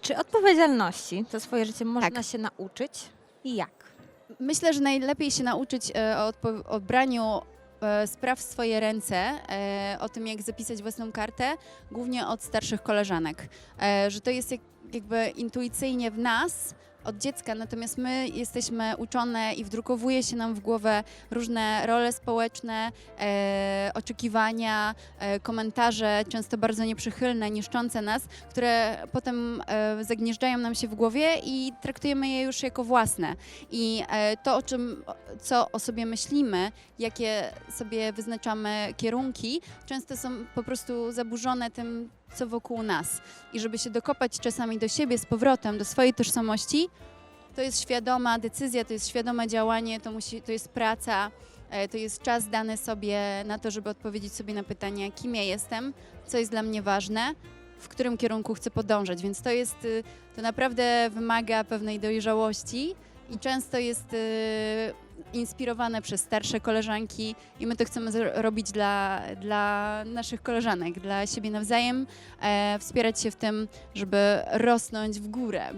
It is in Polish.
Czy odpowiedzialności za swoje życie można Tak. się nauczyć i jak? Myślę, że najlepiej się nauczyć e, o, odpo- o braniu e, spraw w swoje ręce, e, o tym, jak zapisać własną kartę, głównie od starszych koleżanek. E, Że to jest jak, jakby intuicyjnie w nas od dziecka, natomiast my jesteśmy uczone i wdrukowuje się nam w głowę różne role społeczne, e, oczekiwania, e, komentarze, często bardzo nieprzychylne, niszczące nas, które potem e, zagnieżdżają nam się w głowie i traktujemy je już jako własne. I e, to, o czym, co o sobie myślimy, jakie sobie wyznaczamy kierunki, często są po prostu zaburzone tym, co wokół nas. I żeby się dokopać czasami do siebie z powrotem, do swojej tożsamości, to jest świadoma decyzja, to jest świadome działanie, to, musi, to jest praca, e, to jest czas dany sobie na to, żeby odpowiedzieć sobie na pytanie, kim ja jestem, co jest dla mnie ważne, w którym kierunku chcę podążać. Więc to jest, y, to naprawdę wymaga pewnej dojrzałości i często jest y, inspirowane przez starsze koleżanki i my to chcemy robić dla, dla naszych koleżanek, dla siebie nawzajem, e, wspierać się w tym, żeby rosnąć w górę.